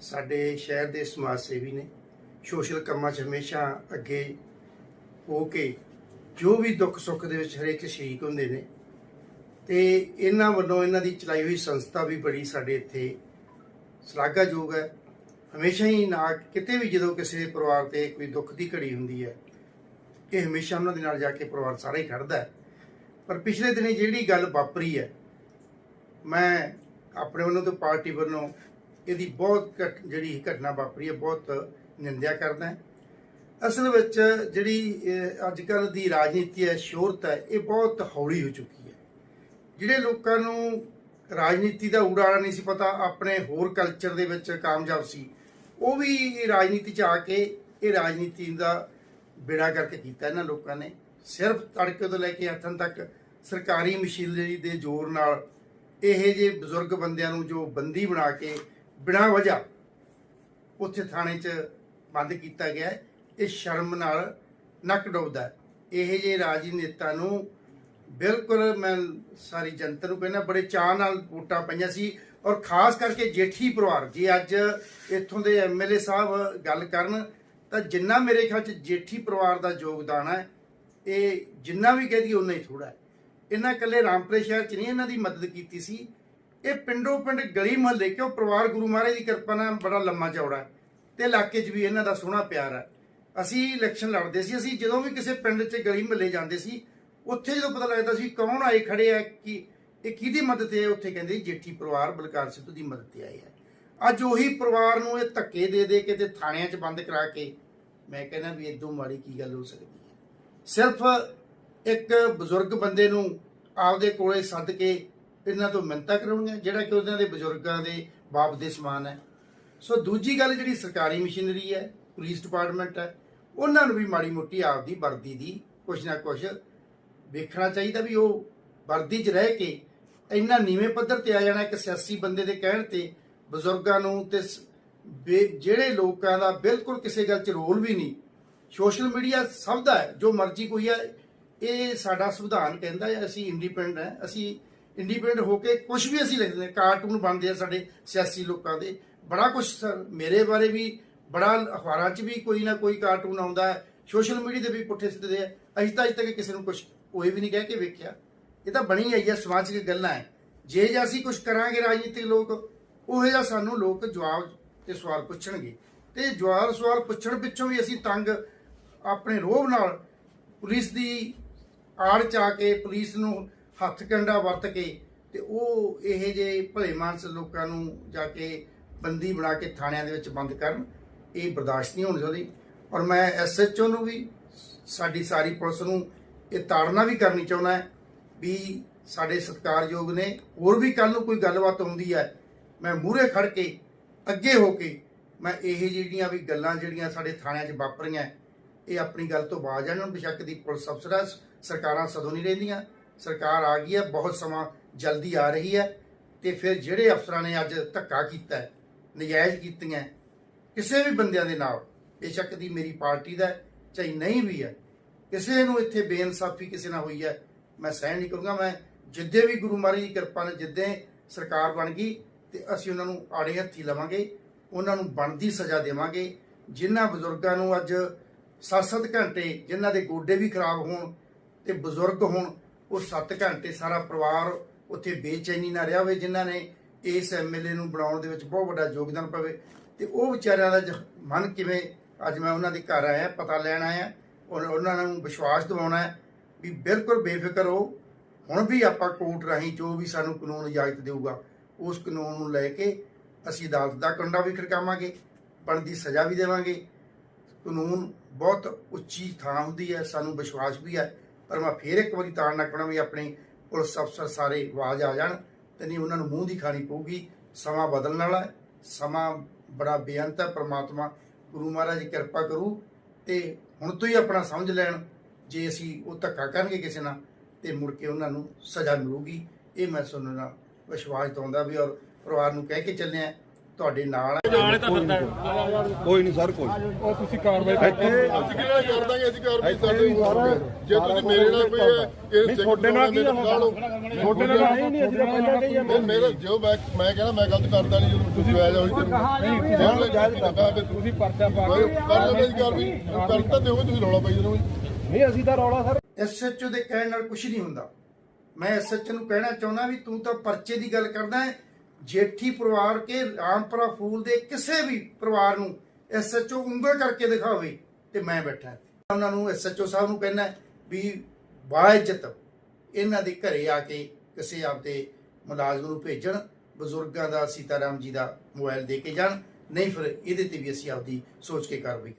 ਸਾਡੇ ਸ਼ਹਿਰ ਦੇ ਸਮਾਜ ਸੇਵੀ ਨੇ ਸੋਸ਼ਲ ਕੰਮਾਂ 'ਚ ਹਮੇਸ਼ਾ ਅੱਗੇ ਹੋ ਕੇ ਜੋ ਵੀ ਦੁੱਖ ਸੁੱਖ ਦੇ ਵਿੱਚ ਹਰੇਕ ਸ਼ਰੀਕ ਹੁੰਦੇ ਨੇ ਤੇ ਇਹਨਾਂ ਵੱਲੋਂ ਇਹਨਾਂ ਦੀ ਚਲਾਈ ਹੋਈ ਸੰਸਥਾ ਵੀ ਬੜੀ ਸਾਡੇ ਇੱਥੇ ਸ਼ਲਾਘਾਯੋਗ ਹੈ। ਹਮੇਸ਼ਾ ਹੀ ਨਾ ਕਿਤੇ ਵੀ ਜਦੋਂ ਕਿਸੇ ਪਰਿਵਾਰ ਤੇ ਕੋਈ ਦੁੱਖ ਦੀ ਘੜੀ ਹੁੰਦੀ ਹੈ ਇਹ ਹਮੇਸ਼ਾ ਉਹਨਾਂ ਦੇ ਨਾਲ ਜਾ ਕੇ ਪਰਿਵਾਰ ਸਾਰਾ ਹੀ ਖੜਦਾ ਹੈ। ਪਰ ਪਿਛਲੇ ਦਿਨੀ ਜਿਹੜੀ ਗੱਲ ਵਾਪਰੀ ਹੈ, ਮੈਂ ਆਪਣੇ ਵੱਲੋਂ ਤੇ ਪਾਰਟੀ ਵੱਲੋਂ ਇਹਦੀ ਬਹੁਤ ਘਟ- ਜਿਹੜੀ ਘਟਨਾ ਵਾਪਰੀ ਹੈ, ਬਹੁਤ ਨਿੰਦਿਆ ਕਰਦਾ ਹਾਂ। ਅਸਲ ਵਿੱਚ ਜਿਹੜੀ ਅੱਜ ਕੱਲ ਦੀ ਰਾਜਨੀਤੀ ਹੈ ਸ਼ੋਹਰਤ ਹੈ, ਇਹ ਬਹੁਤ ਹੌਲੀ ਹੋ ਚੁੱਕੀ ਹੈ। ਜਿਹੜੇ ਲੋਕਾਂ ਨੂੰ ਰਾਜਨੀਤੀ ਦਾ ਊੜਾੜਾ ਨਹੀਂ ਸੀ ਪਤਾ, ਆਪਣੇ ਹੋਰ ਕਲਚਰ ਦੇ ਵਿੱਚ ਕਾਮਯਾਬ ਸੀ, ਉਹ ਵੀ ਇਹ ਰਾਜਨੀਤੀ ਚ ਆ ਕੇ ਇਹ ਰਾਜਨੀਤੀ ਦਾ ਬੇੜਾ ਕਰਕੇ ਕੀਤਾ ਇਹਨਾਂ ਲੋਕਾਂ ਨੇ। ਸਿਰਫ ਤੜਕੇ ਤੋਂ ਲੈ ਕੇ ਹੱਥਾਂ ਤੱਕ ਸਰਕਾਰੀ ਮਸ਼ੀਨਰੀ ਦੇ ਜ਼ੋਰ ਨਾਲ, ਇਹ ਜੇ ਬਜ਼ੁਰਗ ਬੰਦਿਆਂ ਨੂੰ ਜੋ ਬੰਦੀ ਬਣਾ ਕੇ ਬਿਨਾਂ ਵਜ੍ਹਾ ਉੱਥੇ ਥਾਣੇ 'ਚ ਬੰਦ ਕੀਤਾ ਗਿਆ ਇਹ ਸ਼ਰਮ ਨਾਲ ਨੱਕ ਡੁੱਬਦਾ ਇਹ ਜੇ ਰਾਜਨੀਤਾ ਨੂੰ ਬਿਲਕੁਲ ਮੈਂ ਸਾਰੀ ਜਨਤਾ ਨੂੰ ਕਹਿੰਦਾ, ਬੜੇ ਚਾਅ ਨਾਲ ਵੋਟਾਂ ਪਈਆਂ ਸੀ ਔਰ ਖਾਸ ਕਰਕੇ ਜੇਠੀ ਪਰਿਵਾਰ। ਜੇ ਅੱਜ ਇੱਥੋਂ ਦੇ ਐਮਐਲਏ ਸਾਹਿਬ ਗੱਲ ਕਰਨ, ਤਾਂ ਜਿੰਨਾ ਮੇਰੇ ਖਿਆਲ ਚ ਜੇਠੀ ਪਰਿਵਾਰ ਦਾ ਯੋਗਦਾਨ ਹੈ, ਇਹ ਜਿੰਨਾ ਵੀ ਕਹਦੀ ਉਨਾ ਹੀ ਥੋੜਾ ਇਹਨਾਂ ਇਕੱਲੇ ਰਾਮਪੁਰੇ ਸ਼ਹਿਰ ਚ ਨਹੀਂ, ਇਹਨਾਂ ਦੀ ਮਦਦ ਕੀਤੀ ਸੀ। ਇਹ ਪਿੰਡੋਂ ਪਿੰਡ ਗਲੀ ਮਹੱਲੇ, ਕਿਉਂ ਪਰਿਵਾਰ ਗੁਰੂ ਮਹਾਰਾਜ ਦੀ ਕਿਰਪਾ ਨਾਲ ਬੜਾ ਲੰਮਾ ਚੌੜਾ ਹੈ ਤੇ ਇਲਾਕੇ 'ਚ ਵੀ ਇਹਨਾਂ ਦਾ ਸੋਹਣਾ ਪਿਆਰ ਹੈ। ਅਸੀਂ ਇਲੈਕਸ਼ਨ ਲੜਦੇ ਸੀ, ਅਸੀਂ ਜਦੋਂ ਵੀ ਕਿਸੇ ਪਿੰਡ 'ਚ ਗਲੀ ਮਹੱਲੇ ਜਾਂਦੇ ਸੀ, ਉੱਥੇ ਜਦੋਂ ਪਤਾ ਲੱਗਦਾ ਸੀ ਕੌਣ ਆਏ ਖੜੇ ਆ, ਕਿ ਇਹ ਕਿਹਦੀ ਮਦਦ ਤੇ ਉੱਥੇ ਕਹਿੰਦੇ ਜੇਠੀ ਪਰਿਵਾਰ ਬਲਕਾਰ ਸਿੱਧੂ ਦੀ ਮਦਦ ਤੇ ਆਏ ਆ। ਅੱਜ ਉਹੀ ਪਰਿਵਾਰ ਨੂੰ ਇਹ ਧੱਕੇ ਦੇ ਦੇ ਕੇ ਤੇ ਥਾਣਿਆਂ 'ਚ ਬੰਦ ਕਰਾ ਕੇ ਮੈਂ ਕਹਿੰਦਾ ਵੀ ਇਦੋਂ ਮਾੜੀ ਕੀ ਗੱਲ ਹੋ ਸਕਦੀ ਹੈ। ਸਿਰਫ ਇੱਕ ਬਜ਼ੁਰਗ ਬੰਦੇ ਨੂੰ ਆਪਦੇ ਕੋਲੇ ਸੱਦ ਕੇ ਇਹਨਾਂ ਤੋਂ ਮਿੰਤਾ ਕਰਾਉਣੀਆਂ, ਜਿਹੜਾ ਕਿ ਉਹਨਾਂ ਦੇ ਬਜ਼ੁਰਗਾਂ ਦੇ ਬਾਪ ਦੇ ਸਮਾਨ ਹੈ। ਸੋ ਦੂਜੀ ਗੱਲ ਜਿਹੜੀ ਸਰਕਾਰੀ ਮਸ਼ੀਨਰੀ ਹੈ, ਪੁਲਿਸ ਡਿਪਾਰਟਮੈਂਟ ਹੈ, ਉਹਨਾਂ ਨੂੰ ਵੀ ਮਾੜੀ ਮੋਟੀ ਆਪਦੀ ਵਰਦੀ ਦੀ ਕੁਛ ਨਾ ਕੁਛ ਵੇਖਣਾ ਚਾਹੀਦਾ ਵੀ ਉਹ ਵਰਦੀ 'ਚ ਰਹਿ ਕੇ ਇੰਨਾ ਨੀਵੇਂ ਪੱਧਰ ਤੇ ਆ ਜਾਣਾ, ਇੱਕ ਸਿਆਸੀ ਬੰਦੇ ਦੇ ਕਹਿਣ ਤੇ ਬਜ਼ੁਰਗਾਂ ਨੂੰ ਤੇ ਸ- ਜਿਹੜੇ ਲੋਕਾਂ ਦਾ ਬਿਲਕੁਲ ਕਿਸੇ ਗੱਲ 'ਚ ਰੋਲ ਵੀ ਨਹੀਂ। ਸੋਸ਼ਲ ਮੀਡੀਆ ਸਭ ਦਾ ਹੈ, ਜੋ ਮਰਜ਼ੀ ਕੋਈ ਹੈ, ਇਹ ਸਾਡਾ ਸੰਵਿਧਾਨ ਕਹਿੰਦਾ ਹੈ, ਅਸੀਂ ਇੰਡੀਪੈਂਡੈਂਟ ਹੈ, ਅਸੀਂ ਇੰਡੀਪੈਂਡੈਂਟ ਹੋ ਕੇ ਕੁਝ ਵੀ ਅਸੀਂ ਲਿਖਦੇ ਹਾਂ। ਕਾਰਟੂਨ ਬਣਦੇ ਆ ਸਾਡੇ ਸਿਆਸੀ ਲੋਕਾਂ ਦੇ। ਬੜਾ ਕੁਝ ਮੇਰੇ ਬਾਰੇ ਵੀ ਬੜਾ ਅਖਬਾਰਾਂ 'ਚ ਵੀ ਕੋਈ ਨਾ ਕੋਈ ਕਾਰਟੂਨ ਆਉਂਦਾ ਹੈ। ਸੋਸ਼ਲ ਮੀਡੀਆ ਤੇ ਵੀ ਪੁੱਠੇ ਸਿੱਧੇ ਆ। ਅਸੀਂ ਤਾਂ ਅਜੇ ਤੱਕ ਕਿਸੇ ਨੂੰ ਕੁਝ ਕੋਈ ਵੀ ਨਹੀਂ ਕਹਿ ਕੇ ਵੇਖਿਆ। ਇਹ ਤਾਂ ਬਣੀ ਆਈ ਹੈ ਸਮਾਜਿਕ ਗੱਲਾਂ ਹੈ। ਜੇ ਜੇ ਅਸੀਂ ਕੁਝ ਕਰਾਂਗੇ ਰਾਜਨੀਤਿਕ ਲੋਕ, ਉਹ ਜਿਹਾ ਸਾਨੂੰ ਲੋਕ ਜਵਾਬ ਤੇ ਸਵਾਲ ਪੁੱਛਣਗੇ। ਤੇ ਜਵਾਬ, ਸਵਾਲ ਪੁੱਛਣ ਪਿੱਛੋਂ ਵੀ ਅਸੀਂ ਤੰਗ ਆਪਣੇ ਰੋਹ ਨਾਲ ਪੁਲਿਸ ਦੀ ਆੜ ਚ ਆ ਕੇ ਪੁਲਿਸ ਨੂੰ ਹੱਥ ਕੰਡਾ ਵਰਤ ਕੇ ਤੇ ਉਹ ਇਹ ਜੇ ਭਲੇ ਮਾਨਸ ਲੋਕਾਂ ਨੂੰ ਜਾ ਕੇ ਬੰਦੀ ਬਣਾ ਕੇ ਥਾਣਿਆਂ ਦੇ ਵਿੱਚ ਬੰਦ ਕਰਨ, ਇਹ ਬਰਦਾਸ਼ਤ ਨਹੀਂ ਹੋਣੀ ਚਾਹੀਦੀ। ਔਰ ਮੈਂ ਐਸਐਚਓ ਨੂੰ ਵੀ, ਸਾਡੀ ਸਾਰੀ ਪੁਲਿਸ ਨੂੰ ਇਹ ਤਾੜਨਾ ਵੀ ਕਰਨੀ ਚਾਹੁੰਦਾ ਹੈ ਵੀ ਸਾਡੇ ਸਤਿਕਾਰਯੋਗ ਨੇ ਹੋਰ ਵੀ ਕੱਲ ਨੂੰ ਕੋਈ ਗੱਲਬਾਤ ਹੁੰਦੀ ਹੈ, ਮੈਂ ਮੂਹਰੇ ਖੜ ਕੇ, ਅੱਗੇ ਹੋ ਕੇ ਮੈਂ ਇਹ ਜਿਹੜੀਆਂ ਵੀ ਗੱਲਾਂ ਜਿਹੜੀਆਂ ਸਾਡੇ ਥਾਣਿਆਂ 'ਚ ਵਾਪਰੀਆਂ, ਇਹ ਆਪਣੀ ਗੱਲ ਤੋਂ ਬਾਜ ਜਾਣ ਬੇਸ਼ੱਕ ਦੀ ਪੁਲਿਸ ਅਫਸਰ, ਸਰਕਾਰਾਂ ਸਦੋਂ ਨਹੀਂ ਰਹਿੰਦੀਆਂ। ਸਰਕਾਰ ਆ ਗਈ ਹੈ ਬਹੁਤ ਸਮਾਂ ਜਲਦੀ ਆ ਰਹੀ ਹੈ ਤੇ ਫਿਰ ਜਿਹੜੇ ਅਫਸਰਾਂ ਨੇ ਅੱਜ ਧੱਕਾ ਕੀਤਾ ਨਜਾਇਜ਼ ਕੀਤੀਆਂ ਕਿਸੇ ਵੀ ਬੰਦਿਆਂ ਦੇ ਨਾਲ ਬੇਸ਼ੱਕ ਦੀ ਮੇਰੀ ਪਾਰਟੀ ਦਾ ਹੈ, ਚਾਹੇ ਨਹੀਂ ਵੀ ਹੈ ਕਿਸੇ ਨੂੰ ਇੱਥੇ ਬੇਇਨਸਾਫੀ ਕਿਸੇ ਨਾਲ ਹੋਈ ਹੈ ਮੈਂ ਸਹਿਣ ਨਹੀਂ ਕਰੂੰਗਾ ਮੈਂ ਜਿੱਦੇ ਵੀ ਗੁਰੂ ਮਹਾਰਾਜ ਦੀ ਕਿਰਪਾ ਨਾਲ ਜਿੱਦੇ ਸਰਕਾਰ ਬਣ ਗਈ ਤੇ ਅਸੀਂ ਉਹਨਾਂ ਨੂੰ ਆੜੇ ਹੱਥੀ ਲਵਾਂਗੇ ਉਹਨਾਂ ਨੂੰ ਬਣਦੀ ਸਜ਼ਾ ਦੇਵਾਂਗੇ ਜਿਨ੍ਹਾਂ ਬਜ਼ੁਰਗਾਂ ਨੂੰ ਅੱਜ 7-7 ਘੰਟੇ ਜਿਨ੍ਹਾਂ ਦੇ ਗੋਡੇ ਵੀ ਖਰਾਬ ਹੋਣ ਤੇ ਬਜ਼ੁਰਗ ਹੋਣ ਉਹ 7 ਘੰਟੇ ਸਾਰਾ ਪਰਿਵਾਰ ਉੱਥੇ ਬੇਚੈਨੀ ਨਾਲ ਰਿਹਾ ਹੋਵੇ, ਜਿਨ੍ਹਾਂ ਨੇ ਇਸ ਐਮਐਲਏ ਨੂੰ ਬਣਾਉਣ ਦੇ ਵਿੱਚ ਬਹੁਤ ਵੱਡਾ ਯੋਗਦਾਨ ਪਵੇ। ਤੇ ਉਹ ਵਿਚਾਰਿਆਂ ਦਾ ਜ- ਮਨ ਕਿਵੇਂ, ਅੱਜ ਮੈਂ ਉਹਨਾਂ ਦੇ ਘਰ ਆਇਆ, ਪਤਾ ਲੈਣ ਆਇਆ ਔਰ ਉਹਨਾਂ ਨੂੰ ਵਿਸ਼ਵਾਸ ਦਿਵਾਉਣਾ ਹੈ ਵੀ ਬਿਲਕੁਲ ਬੇਫਿਕਰ ਹੋ ਹੁਣ ਵੀ ਆਪਾਂ ਕੋਰਟ ਰਾਹੀਂ ਜੋ ਵੀ ਸਾਨੂੰ ਕਾਨੂੰਨ ਇਜਾਜ਼ਤ ਦੇਊਗਾ, ਉਸ ਕਾਨੂੰਨ ਨੂੰ ਲੈ ਕੇ ਅਸੀਂ ਅਦਾਲਤ ਦਾ ਕੰਡਾ ਵੀ ਖੜਕਾਵਾਂਗੇ ਬਣਦੀ ਸਜ਼ਾ ਵੀ ਦੇਵਾਂਗੇ। ਕਾਨੂੰਨ ਬਹੁਤ ਉੱਚੀ ਥਾਂ ਹੁੰਦੀ ਹੈ, ਸਾਨੂੰ ਵਿਸ਼ਵਾਸ ਵੀ ਹੈ। ਪਰ ਮੈਂ ਫੇਰ ਇੱਕ ਵਾਰੀ ਤਾੜਨਾ ਕਰਨਾ ਵੀ ਆਪਣੇ ਪੁਲਿਸ ਅਫਸਰ ਸਾਰੇ ਆਵਾਜ਼ ਆ ਜਾਣ ਤੇ ਨਹੀਂ ਉਹਨਾਂ ਨੂੰ ਮੂੰਹ ਦੀ ਖਾਣੀ ਪਊਗੀ। ਸਮਾਂ ਬਦਲਣ ਵਾਲਾ ਹੈ। ਸਮਾਂ ਬੜਾ ਬੇਅੰਤ ਹੈ। ਪ੍ਰਮਾਤਮਾ ਗੁਰੂ ਮਹਾਰਾਜ ਕਿਰਪਾ ਕਰੂ ਤੇ ਹੁਣ ਤੋਂ ਹੀ ਆਪਣਾ ਸਮਝ ਲੈਣ ਜੇ ਅਸੀਂ ਉਹ ਧੱਕਾ ਕਰਨਗੇ ਕਿਸੇ ਨਾਲ ਤੇ ਮੁੜ ਕੇ ਉਹਨਾਂ ਨੂੰ ਸਜ਼ਾ ਮਿਲੂਗੀ। ਇਹ ਮੈਂ ਤੁਹਾਨੂੰ ਨਾਲ ਵਿਸ਼ਵਾਸ ਦਿਵਾਉਂਦਾ ਵੀ ਔਰ ਪਰਿਵਾਰ ਨੂੰ ਕਹਿ ਕੇ ਚੱਲਿਆ। ਤੁਹਾਡੇ ਨਾਲ ਆ। ਨਾਲੇ ਤਾਂ ਫਿਰਦਾ ਕੋਈ ਨਹੀਂ ਸਰ ਕੋਈ ਉਹ ਤੁਸੀਂ ਕਾਰਵਾਈ ਇੱਥੇ ਅਸੀਂ ਕਿਹੜਾ ਕਰ ਦਾਂਗੇ? ਅਸੀਂ ਕਾਰਵਾਈ ਸਾਡੇ ਜੇ ਤੁਸੀਂ ਮੇਰੇ ਨਾਲ ਕੋਈ ਹੈ ਇਹ ਤੁਹਾਡੇ ਨਾਲ ਕੀ ਲਓ। ਤੁਹਾਡੇ ਨਾਲ ਆਏ ਨਹੀਂ ਅਸੀਂ ਤਾਂ ਪਹਿਲਾਂ ਕਹੀ ਜਾਂਦੇ ਨਹੀਂ। ਮੇਰਾ ਜੋ ਮੈਂ ਮੈਂ ਕਹਿੰਦਾ ਮੈਂ ਗਲਤ ਕਰਦਾ ਨਹੀਂ ਜਦੋਂ ਤੁਸੀਂ ਆਇਆ ਹੋਈ ਕਰਦਾ ਤੇ ਤੁਸੀਂ ਪਰਚਾ ਪਾ ਕੇ ਕਰ ਜੀ ਕਾਰਵਾਈ। ਕਰਤਾ ਦਿਓਗੇ ਤੁਸੀਂ ਰੌਲਾ ਪਾਈ ਜਦੋਂ ਨਹੀਂ ਅਸੀਂ ਤਾਂ ਰੌਲਾ ਸਰ ਐਸਐਚਓ ਦੇ ਕਹਿਣ ਨਾਲ ਕੁਝ ਨਹੀਂ ਹੁੰਦਾ। ਮੈਂ ਐਸਐਚਓ ਨੂੰ ਕਹਿਣਾ ਚਾਹੁੰਦਾ ਵੀ ਤੂੰ ਤਾਂ ਪਰਚੇ ਦੀ ਗੱਲ ਕਰਦਾ ਹੈ ਜੇਠੀ ਪਰਿਵਾਰ ਕੇ ਰਾਮਪੁਰਾ ਫੂਲ ਦੇ ਕਿਸੇ ਵੀ ਪਰਿਵਾਰ ਨੂੰ ਐਸਐਚਓ ਉਂਗਲ ਕਰਕੇ ਦਿਖਾਵੇ ਤੇ ਮੈਂ ਬੈਠਾ ਉਹਨਾਂ ਨੂੰ ਐਸਐਚਓ ਸਾਹਿਬ ਨੂੰ ਕਹਿਣਾ ਵੀ ਬਾਇਜ਼ਤ ਇਹਨਾਂ ਦੇ ਘਰੇ ਆ ਕੇ ਕਿਸੇ ਆਪਦੇ ਮੁਲਾਜ਼ਮ ਨੂੰ ਭੇਜਣ, ਬਜ਼ੁਰਗਾਂ ਦਾ, ਸੀਤਾਰਾਮ ਜੀ ਦਾ ਮੋਬਾਈਲ ਦੇ ਕੇ ਜਾਣ, ਨਹੀਂ ਫਿਰ ਇਹਦੇ ਤੇ ਵੀ ਅਸੀਂ ਆਪਦੀ ਸੋਚ ਕੇ ਕਾਰਵਾਈ